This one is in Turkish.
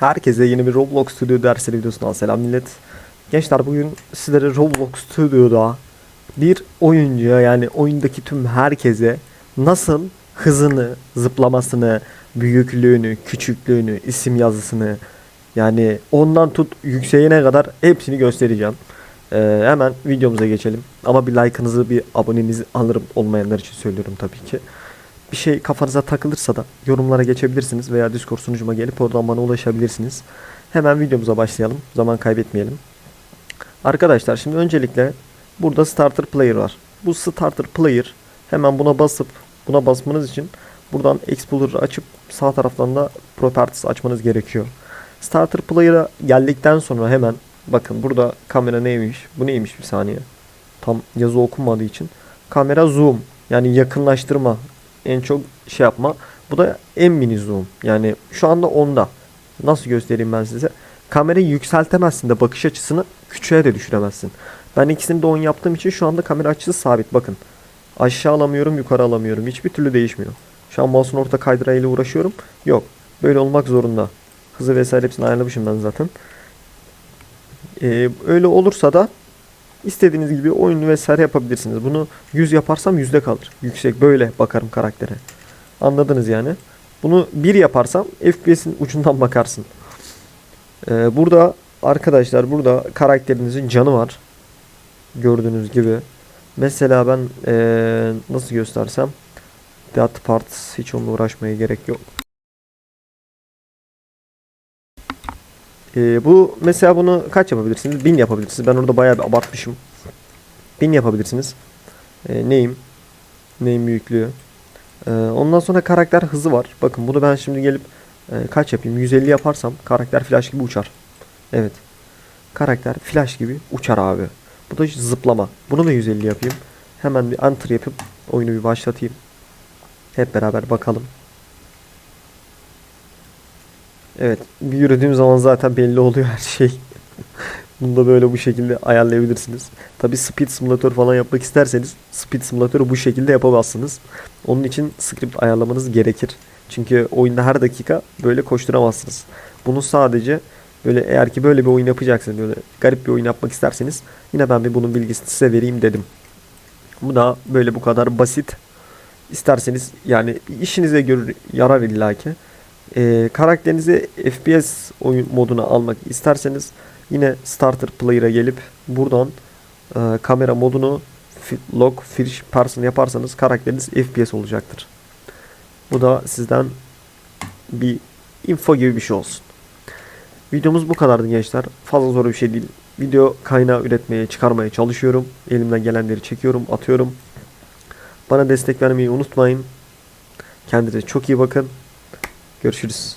Herkese yeni bir Roblox Studio dersi videosundan selam millet. Gençler bugün sizlere Roblox Studio'da bir oyuncuya yani oyundaki tüm herkese nasıl hızını, zıplamasını, büyüklüğünü, küçüklüğünü, isim yazısını yani ondan tut yükseğine kadar hepsini göstereceğim. Ee, hemen videomuza geçelim. Ama bir like'ınızı bir abonenizi alırım olmayanlar için söylüyorum tabii ki. Bir şey kafanıza takılırsa da yorumlara geçebilirsiniz veya Discord sunucuma gelip oradan bana ulaşabilirsiniz. Hemen videomuza başlayalım. Zaman kaybetmeyelim. Arkadaşlar şimdi öncelikle burada starter player var. Bu starter player hemen buna basıp buna basmanız için buradan Explorer'ı açıp sağ taraftan da Properties açmanız gerekiyor. Starter player'a geldikten sonra hemen bakın burada kamera neymiş? Bu neymiş bir saniye. Tam yazı okunmadığı için. Kamera zoom yani yakınlaştırma en çok şey yapma. Bu da en mini zoom. Yani şu anda onda. Nasıl göstereyim ben size? Kamerayı yükseltemezsin de bakış açısını küçüğe de düşüremezsin. Ben ikisini de 10 yaptığım için şu anda kamera açısı sabit. Bakın. Aşağı alamıyorum, yukarı alamıyorum. Hiçbir türlü değişmiyor. Şu an mouse'un orta kaydırayla uğraşıyorum. Yok. Böyle olmak zorunda. Hızı vesaire hepsini ayarlamışım ben zaten. Ee, öyle olursa da istediğiniz gibi oyun vesaire yapabilirsiniz. Bunu 100 yaparsam yüzde kalır. Yüksek böyle bakarım karaktere. Anladınız yani. Bunu 1 yaparsam FPS'in ucundan bakarsın. Ee, burada arkadaşlar burada karakterinizin canı var. Gördüğünüz gibi. Mesela ben ee, nasıl göstersem Death Parts hiç onunla uğraşmaya gerek yok. Ee, bu mesela bunu kaç yapabilirsiniz? 1000 yapabilirsiniz. Ben orada bayağı bir abartmışım. 1000 yapabilirsiniz. Ee, neyim? Neyim büyüklüğü. Ee, ondan sonra karakter hızı var. Bakın bunu ben şimdi gelip e, kaç yapayım? 150 yaparsam karakter flash gibi uçar. Evet. Karakter flash gibi uçar abi. Bu da zıplama. Bunu da 150 yapayım. Hemen bir enter yapıp oyunu bir başlatayım. Hep beraber bakalım. Evet. Bir yürüdüğüm zaman zaten belli oluyor her şey. Bunu da böyle bu şekilde ayarlayabilirsiniz. Tabi Speed Simulator falan yapmak isterseniz Speed Simulator'u bu şekilde yapamazsınız. Onun için script ayarlamanız gerekir. Çünkü oyunda her dakika böyle koşturamazsınız. Bunu sadece böyle eğer ki böyle bir oyun yapacaksınız böyle garip bir oyun yapmak isterseniz yine ben bir bunun bilgisini size vereyim dedim. Bu da böyle bu kadar basit. İsterseniz yani işinize göre yarar illaki. Ee, karakterinizi FPS oyun moduna almak isterseniz yine starter player'a gelip buradan e, kamera modunu lock finish person yaparsanız karakteriniz FPS olacaktır. Bu da sizden bir info gibi bir şey olsun. Videomuz bu kadardı gençler. Fazla zor bir şey değil. Video kaynağı üretmeye, çıkarmaya çalışıyorum. Elimden gelenleri çekiyorum, atıyorum. Bana destek vermeyi unutmayın. Kendinize çok iyi bakın. Görüşürüz.